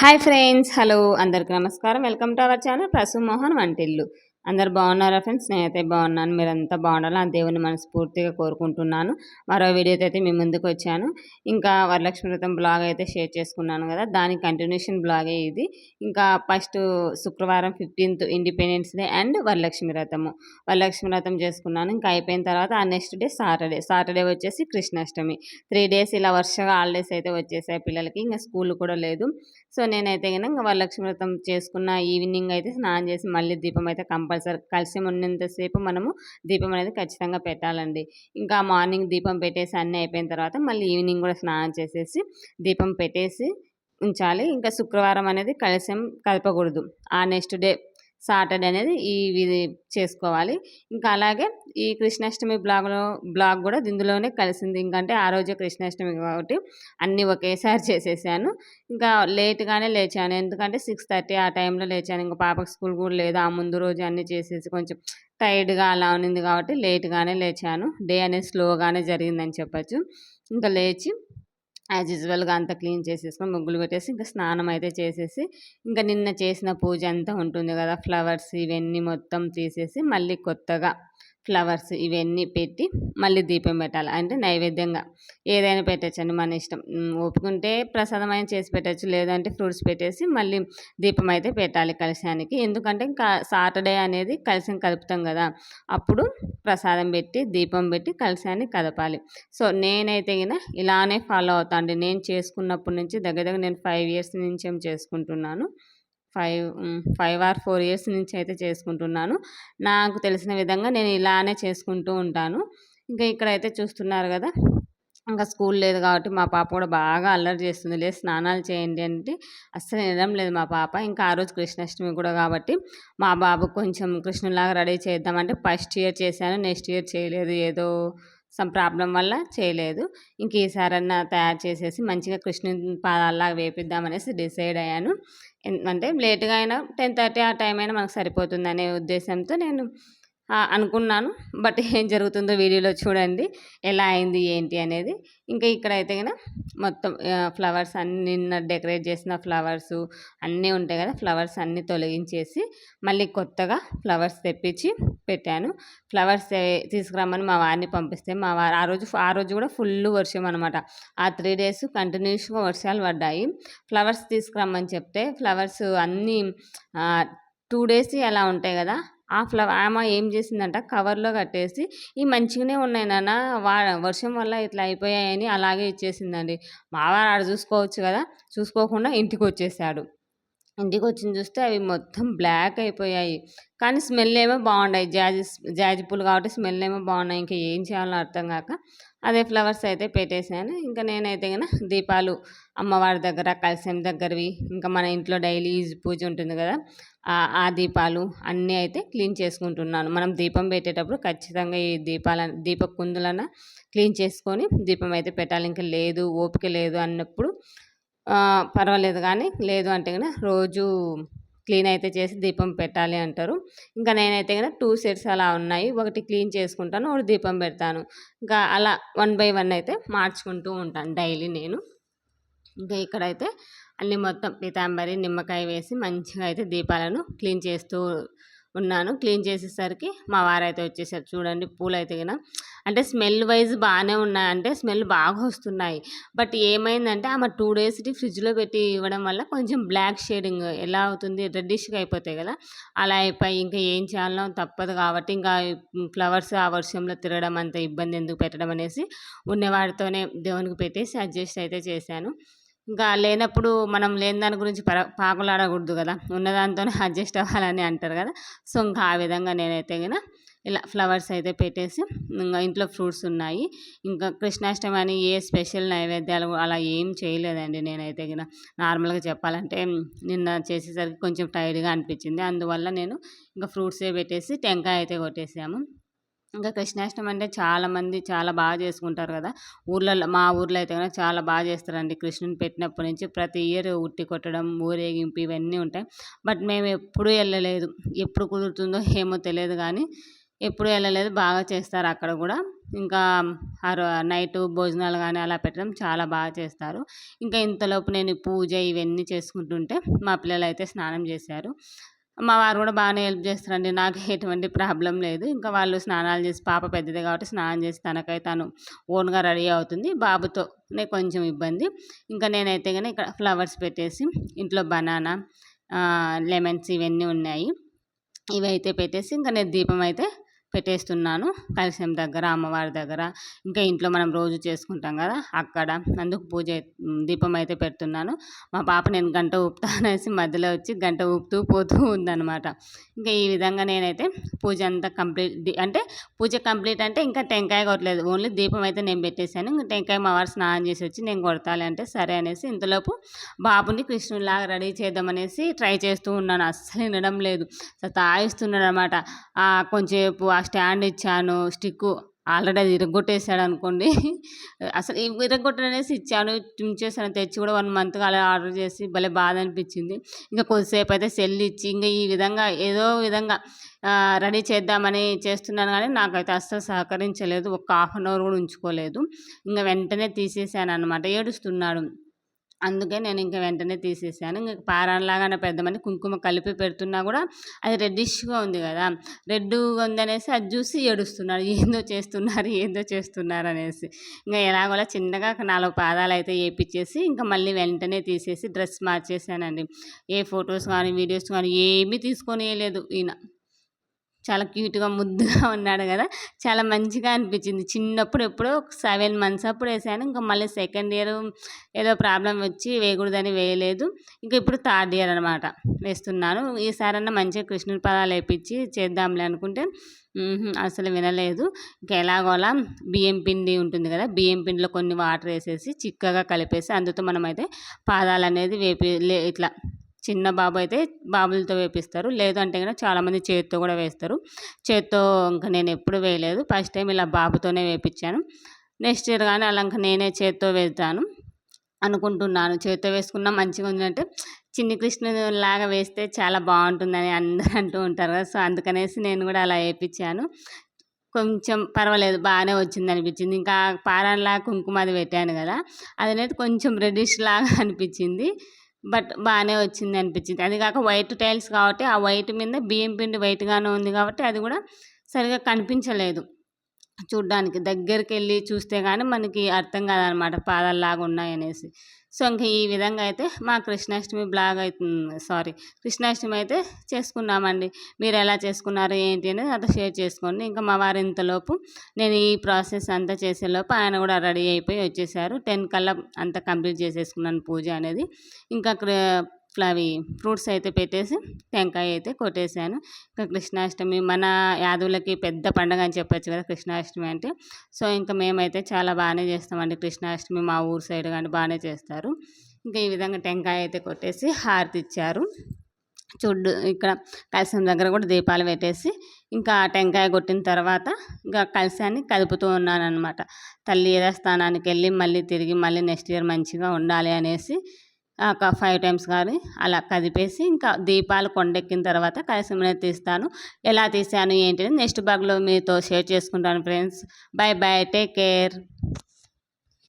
Hi friends hello అందరికీ నమస్కారం. Welcome to our channel Prasu Mohan వంటిల్లు అందరు బాగున్నారా ఫ్రెండ్స్? నేనైతే బాగున్నాను. మీరంతా బాగుండాలి ఆ దేవుని మనస్ఫూర్తిగా కోరుకుంటున్నాను. మరో వీడియోతో అయితే మీ ముందుకు వచ్చాను. ఇంకా వరలక్ష్మి వ్రతం బ్లాగ్ అయితే షేర్ చేసుకున్నాను కదా దాని కంటిన్యూషన్ బ్లాగే ఇది. ఇంకా ఫస్ట్ శుక్రవారం fifteenth independence day and Varalakshmi వ్రతము. వరలక్ష్మి వ్రతం చేసుకున్నాను. ఇంకా అయిపోయిన తర్వాత ఆ నెక్స్ట్ డే సాటర్డే సాటర్డే వచ్చేసి కృష్ణాష్టమి. త్రీ డేస్ ఇలా వరుసగా హాలిడేస్ అయితే వచ్చేసాయి పిల్లలకి. ఇంకా స్కూల్ కూడా లేదు. సో నేనైతే కనుక వరలక్ష్మి వ్రతం చేసుకున్న ఈవినింగ్ అయితే స్నానం చేసి మళ్ళీ దీపం అయితే కంపల్సరీ కంపల్సరీ కలిసి ఉన్నంతసేపు మనము దీపం అనేది ఖచ్చితంగా పెట్టాలండి. ఇంకా మార్నింగ్ దీపం పెట్టేసి అన్నీ అయిపోయిన తర్వాత మళ్ళీ ఈవినింగ్ కూడా స్నానం చేసేసి దీపం పెట్టేసి ఉంచాలి. ఇంకా శుక్రవారం అనేది కలిసం కలపకూడదు. ఆ నెక్స్ట్ డే సాటర్డే అనేది ఈ ఇది చేసుకోవాలి. ఇంకా అలాగే ఈ కృష్ణాష్టమి బ్లాగ్లో బ్లాగ్ కూడా ఇందులోనే కలిసింది. ఇంకంటే ఆ రోజే కృష్ణాష్టమి కాబట్టి అన్నీ ఒకేసారి చేసేసాను. ఇంకా లేట్గానే లేచాను. ఎందుకంటే సిక్స్ థర్టీ ఆ టైంలో లేచాను. ఇంకా పాపకు స్కూల్ కూడా లేదు. ఆ ముందు రోజు అన్నీ చేసేసి కొంచెం టైర్డ్గా అలా ఉన్నింది కాబట్టి లేట్గానే లేచాను. డే అనేది స్లోగానే జరిగిందని చెప్పచ్చు. ఇంకా లేచి యాజ్ యూజువల్గా అంతా క్లీన్ చేసేసుకొని ముగ్గులు పెట్టేసి ఇంకా స్నానం అయితే చేసేసి ఇంకా నిన్న చేసిన పూజ అంతా ఉంటుంది కదా ఫ్లవర్స్ ఇవన్నీ మొత్తం తీసేసి మళ్ళీ కొత్తగా ఫ్లవర్స్ ఇవన్నీ పెట్టి మళ్ళీ దీపం పెట్టాలి. అంటే నైవేద్యంగా ఏదైనా పెట్టచ్చండి మన ఇష్టం. ఒప్పుకుంటే ప్రసాదం అయినా చేసి పెట్టచ్చు. లేదంటే ఫ్రూట్స్ పెట్టేసి మళ్ళీ దీపం అయితే పెట్టాలి కలశానికి. ఎందుకంటే ఇంకా సాటర్డే అనేది కలశం కలుపుతాం కదా అప్పుడు ప్రసాదం పెట్టి దీపం పెట్టి కలశాన్ని కదపాలి సో నేనైతే ఇలానే ఫాలో అవుతాను నేను చేసుకున్నప్పటి నుంచి దగ్గర దగ్గర నేను ఫైవ్ ఇయర్స్ నుంచి ఏం చేసుకుంటున్నాను. Five five or four years నుంచి అయితే చేసుకుంటున్నాను. నాకు తెలిసిన విధంగా నేను ఇలానే చేసుకుంటూ ఉంటాను. ఇంకా ఇక్కడైతే చూస్తున్నారు కదా ఇంకా స్కూల్ లేదు కాబట్టి మా పాప కూడా బాగా అల్లరి చేస్తుంది. లేదు స్నానాలు చేయండి అంటే అస్సలు వినడం లేదు మా పాప. ఇంకా ఆ రోజు కృష్ణాష్టమి కూడా కాబట్టి మా బాబు కొంచెం కృష్ణులాగా రెడీ చేద్దామంటే ఫస్ట్ ఇయర్ చేశాను నెక్స్ట్ ఇయర్ చేయలేదు. ఏదో సమ్ ప్రాబ్లం వల్ల చేయలేదు. ఇంక ఈసారన్నా తయారు చేసేసి మంచిగా కృష్ణుని పాదాల్లాగా వేపిద్దామనేసి డిసైడ్ అయ్యాను. అంటే లేట్గా అయినా టెన్ థర్టీ ఆ టైం అయినా మనకు సరిపోతుంది అనే ఉద్దేశంతో నేను అనుకున్నాను. బట్ ఏం జరుగుతుందో వీడియోలో చూడండి. ఎలా అయింది ఏంటి అనేది. ఇంకా ఇక్కడైతే కనుక మొత్తం ఫ్లవర్స్ అన్ని నిన్న డెకరేట్ చేసిన ఫ్లవర్స్ అన్నీ ఉంటాయి కదా. ఫ్లవర్స్ అన్నీ తొలగించేసి మళ్ళీ కొత్తగా ఫ్లవర్స్ తెప్పించి పెట్టాను. ఫ్లవర్స్ తీసుకురమ్మని మా వారిని పంపిస్తే మా వారు ఆ రోజు ఆ రోజు కూడా ఫుల్ వర్షం అనమాట ఆ త్రీ డేస్ కంటిన్యూస్గా వర్షాలు పడ్డాయి. ఫ్లవర్స్ తీసుకురమ్మని చెప్తే ఫ్లవర్స్ అన్నీ టూ డేస్ అలా ఉంటాయి కదా. ఆ ఫ్లవర్ ఆమె ఏం చేసిందంట కవర్లో కట్టేసి ఈ మంచిగానే ఉన్నాయి నాన్న వా వర్షం వల్ల ఇట్లా అయిపోయాయని అలాగే ఇచ్చేసిందండి. మావారు ఆడ చూసుకోవచ్చు కదా చూసుకోకుండా ఇంటికి వచ్చేసాడు ఇంటికి వచ్చి చూస్తే అవి మొత్తం బ్లాక్ అయిపోయాయి. కానీ స్మెల్ ఏమో బాగున్నాయి. జాజి జాజి పూలు కాబట్టి స్మెల్ ఏమో బాగున్నాయి. ఇంకా ఏం చేయాలో అర్థం కాక అదే ఫ్లవర్స్ అయితే పెట్టేశాను ఇంకా నేనైతే కనుక దీపాలు అమ్మవారి దగ్గర కలశం దగ్గరవి ఇంకా మన ఇంట్లో డైలీ పూజ ఉంటుంది కదా ఆ దీపాలు అన్నీ అయితే క్లీన్ చేసుకుంటున్నాను. మనం దీపం పెట్టేటప్పుడు ఖచ్చితంగా ఈ దీపాల దీప కుందులన క్లీన్ చేసుకొని దీపం అయితే పెట్టాలి. ఇంకా లేదు ఓపిక లేదు అన్నప్పుడు పర్వాలేదు కానీ లేదు అంటే కనుక రోజు క్లీన్ అయితే చేసి దీపం పెట్టాలి అంటారు. ఇంకా నేనైతే కనుక టూ సెట్స్ అలా ఉన్నాయి. ఒకటి క్లీన్ చేసుకుంటాను ఒకటి దీపం పెడతాను. ఇంకా అలా వన్ బై వన్ అయితే మార్చుకుంటూ ఉంటాను డైలీ నేను. ఇంకా ఇక్కడైతే అన్ని మొత్తం పీతాంబరి నిమ్మకాయ వేసి మంచిగా అయితే దీపాలను క్లీన్ చేస్తూ ఉన్నాను. క్లీన్ చేసేసరికి మా వారైతే వచ్చేసారు. చూడండి పూలైతే కదా అంటే స్మెల్ వైజ్ బాగానే ఉన్నాయి. అంటే స్మెల్ బాగా వస్తున్నాయి. బట్ ఏమైందంటే ఆమె టూ డేస్కి ఫ్రిడ్జ్లో పెట్టి ఇవ్వడం వల్ల కొంచెం బ్లాక్ షేడింగ్ ఎలా అవుతుంది? రెడ్డిష్గా అయిపోతాయి కదా. అలా అయిపోయి ఇంకా ఏం చేయాలో తప్పదు కాబట్టి ఇంకా ఫ్లవర్స్ ఆ వర్షంలో తిరగడం అంత ఇబ్బంది ఎందుకు పెట్టడం అనేసి ఉన్నవాడితోనే దేవునికి పెట్టేసి అడ్జస్ట్ అయితే చేశాను. ఇంకా లేనప్పుడు మనం లేని దాని గురించి పర పాకులాడకూడదు కదా. ఉన్నదాంతోనే అడ్జస్ట్ అవ్వాలని అంటారు కదా. సో ఇంకా ఆ విధంగా నేనైతే కదా ఇలా ఫ్లవర్స్ అయితే పెట్టేసి ఇంకా ఇంట్లో ఫ్రూట్స్ ఉన్నాయి. ఇంకా కృష్ణాష్టమి అని ఏ స్పెషల్ నైవేద్యాలు అలా ఏం చేయలేదండి నేనైతే కదా నార్మల్గా చెప్పాలంటే నిన్న చేసేసరికి కొంచెం టైర్డ్గా అనిపించింది. అందువల్ల నేను ఇంకా ఫ్రూట్సే పెట్టేసి టెంకాయ అయితే కొట్టేసాము. ఇంకా కృష్ణాష్టమి అంటే చాలామంది చాలా బాగా చేసుకుంటారు కదా. ఊర్లలో మా ఊర్లో అయితే కనుక చాలా బాగా చేస్తారండి. కృష్ణుని పెట్టినప్పటి నుంచి ప్రతి ఇయర్ ఉట్టి కొట్టడం ఊరేగింపు ఇవన్నీ ఉంటాయి. బట్ మేము ఎప్పుడూ వెళ్ళలేదు. ఎప్పుడు కుదురుతుందో ఏమో తెలియదు కానీ ఎప్పుడు వెళ్ళలేదు. బాగా చేస్తారు అక్కడ కూడా. ఇంకా నైట్ భోజనాలు కానీ అలా పెట్టడం చాలా బాగా చేస్తారు. ఇంకా ఇంతలోపు నేను పూజ ఇవన్నీ చేసుకుంటుంటే మా పిల్లలు అయితే స్నానం చేశారు. మా వారు కూడా బాగానే హెల్ప్ చేస్తారండి. నాకు ఎటువంటి ప్రాబ్లం లేదు. ఇంకా వాళ్ళు స్నానాలు చేసి పాప పెద్దది కాబట్టి స్నానం చేసి తనకై తను ఓన్గా రెడీ అవుతుంది. బాబుతోనే కొంచెం ఇబ్బంది. ఇంకా నేనైతే కానీ ఇక్కడ ఫ్లవర్స్ పెట్టేసి ఇంట్లో బనానా లెమన్స్ ఇవన్నీ ఉన్నాయి. ఇవైతే పెట్టేసి ఇంకా నేను దీపం అయితే పెట్టేస్తున్నాను. కలశం దగ్గర అమ్మవారి దగ్గర. ఇంకా ఇంట్లో మనం రోజు చేసుకుంటాం కదా అక్కడ అందుకు పూజ దీపం అయితే పెడుతున్నాను. మా పాప నేను గంట ఊపుతా అనేసి మధ్యలో వచ్చి గంట ఊపుతూ పోతూ ఉందన్నమాట. ఇంకా ఈ విధంగా నేనైతే పూజ అంతా కంప్లీట్ అంటే పూజ కంప్లీట్ అంటే ఇంకా టెంకాయ కొట్టలేదు. ఓన్లీ దీపం అయితే నేను పెట్టేశాను. ఇంకా టెంకాయ మా వారు స్నానం చేసి వచ్చి నేను కొడతాలి అంటే సరే అనేసి ఇంతలోపు బాబుని కృష్ణులాగా రెడీ చేద్దామనేసి ట్రై చేస్తూ ఉన్నాను. అస్సలు వినడం లేదు. తాయిస్తున్నాడు అనమాట కొంచెంసేపు స్టాండ్ ఇచ్చాను స్టిక్కు ఆల్రెడీ అది ఇరగొట్టేసాడు అనుకోండి. అసలు ఇరగొట్టనేసి ఇచ్చాను చేశాను తెచ్చి కూడా వన్ మంత్గా అలా ఆర్డర్ చేసి భలే బాధ అనిపించింది. ఇంకా కొద్దిసేపు అయితే సెల్ ఇచ్చి ఇంకా ఈ విధంగా ఏదో విధంగా రెడీ చేద్దామని చేస్తున్నాను కానీ నాకైతే అస్సలు సహకరించలేదు ఒక హాఫ్ అన్ అవర్ కూడా ఉంచుకోలేదు. ఇంకా వెంటనే తీసేసాను అనమాట ఏడుస్తున్నాడు. అందుకే నేను ఇంకా వెంటనే తీసేసాను. ఇంకా పారాలాగానే పెద్దమని కుంకుమ కలిపి పెడుతున్నా కూడా అది రెడ్డిష్గా ఉంది కదా. రెడ్గా ఉందనేసి అది చూసి ఏడుస్తున్నాడు ఏందో చేస్తున్నారు ఏందో చేస్తున్నారు అనేసి. ఇంకా ఎలాగోలా చిన్నగా నాలుగు పాదాలు అయితే వేపించేసి ఇంకా మళ్ళీ వెంటనే తీసేసి డ్రెస్ మార్చేసానండి. ఏ ఫొటోస్ కానీ వీడియోస్ కానీ ఏమీ తీసుకొని వేయలేదు ఈయన. చాలా క్యూట్గా ముద్దుగా ఉన్నాడు కదా! చాలా మంచిగా అనిపించింది. చిన్నప్పుడు ఎప్పుడో సెవెన్ మంత్స్ అప్పుడు వేసాను. ఇంకా మళ్ళీ సెకండ్ ఇయర్ ఏదో ప్రాబ్లం వచ్చి వేయకూడదని వేయలేదు. ఇంకా ఇప్పుడు థర్డ్ ఇయర్ అనమాట వేస్తున్నాను. ఈసారన్నా మంచిగా కృష్ణుడి పదాలు వేయించి చేద్దాంలే అనుకుంటే అసలు వినలేదు. ఇంకా ఎలాగోలా బియ్యం పిండి ఉంటుంది కదా! బియ్యం పిండిలో కొన్ని వాటర్ వేసేసి చిక్కగా కలిపేసి అందుతో మనమైతే పాదాలు అనేది వేపి ఇట్లా చిన్న బాబు అయితే బాబులతో వేపిస్తారు. లేదంటే కనుక చాలామంది చేతితో కూడా వేస్తారు. చేత్తో ఇంకా నేను ఎప్పుడు వేయలేదు. ఫస్ట్ టైం ఇలా బాబుతోనే వేపించాను. నెక్స్ట్ ఇయర్ కానీ అలా ఇంకా నేనే చేత్తో వేస్తాను అనుకుంటున్నాను. చేతితో వేసుకున్నా మంచిగా ఉందంటే చిన్ని కృష్ణుని లాగా వేస్తే చాలా బాగుంటుందని అందరూ అంటూ ఉంటారు కదా. సో అందుకనేసి నేను కూడా అలా వేయించాను కొంచెం పర్వాలేదు బాగానే వచ్చింది అనిపించింది. ఇంకా పారాన్లా కుంకుమ అది పెట్టాను కదా. అది అనేది కొంచెం రెడ్డిష్ లాగా అనిపించింది. బట్ బాగానే వచ్చింది అనిపించింది. అది కాక వైట్ టైల్స్ కాబట్టి ఆ వైట్ మీద బియ్యం పిండి వైట్గానే ఉంది కాబట్టి అది కూడా సరిగా కనిపించలేదు. చూడ్డానికి దగ్గరికి వెళ్ళి చూస్తే కానీ మనకి అర్థం కాదనమాట పాదాల్లాగా ఉన్నాయనేసి. సో ఇంక ఈ విధంగా అయితే మా కృష్ణాష్టమి బ్లాగ్ అవుతుంది సారీ కృష్ణాష్టమి అయితే చేసుకున్నామండి. మీరు ఎలా చేసుకున్నారు ఏంటి అనేది అంతా షేర్ చేసుకోండి. ఇంకా మా వారు ఇంతలోపు నేను ఈ ప్రాసెస్ అంతా చేసేలోపు ఆయన కూడా రెడీ అయిపోయి వచ్చేసారు. టెన్ కల్లా అంతా కంప్లీట్ చేసేసుకున్నాను పూజ అనేది. ఇంకా ఇట్లా అవి ఫ్రూట్స్ అయితే పెట్టేసి టెంకాయ అయితే కొట్టేశాను ఇంకా కృష్ణాష్టమి మన యాదవులకి పెద్ద పండుగ అని చెప్పొచ్చు కదా కృష్ణాష్టమి అంటే. సో ఇంకా మేమైతే చాలా బాగానే చేస్తామండి కృష్ణాష్టమి మా ఊరు సైడ్ కానీ బాగానే చేస్తారు. ఇంకా ఈ విధంగా టెంకాయ అయితే కొట్టేసి హారతి ఇచ్చారు. చూడ్డు ఇక్కడ కలశం దగ్గర కూడా దీపాలు పెట్టేసి ఇంకా టెంకాయ కొట్టిన తర్వాత ఇంకా కలశాన్ని కలుపుతూ ఉన్నాను అనమాట తల్లి స్థానానికి వెళ్ళి మళ్ళీ తిరిగి మళ్ళీ నెక్స్ట్ ఇయర్ మంచిగా ఉండాలి అనేసి ఒక ఫైవ్ టైమ్స్ కానీ అలా కదిపేసి ఇంకా దీపాలు కొండెక్కిన తర్వాత కలిసిమని తీస్తాను. ఎలా తీసాను ఏంటి నెక్స్ట్ బాగ్లో మీతో షేర్ చేసుకుంటాను friends bye bye take care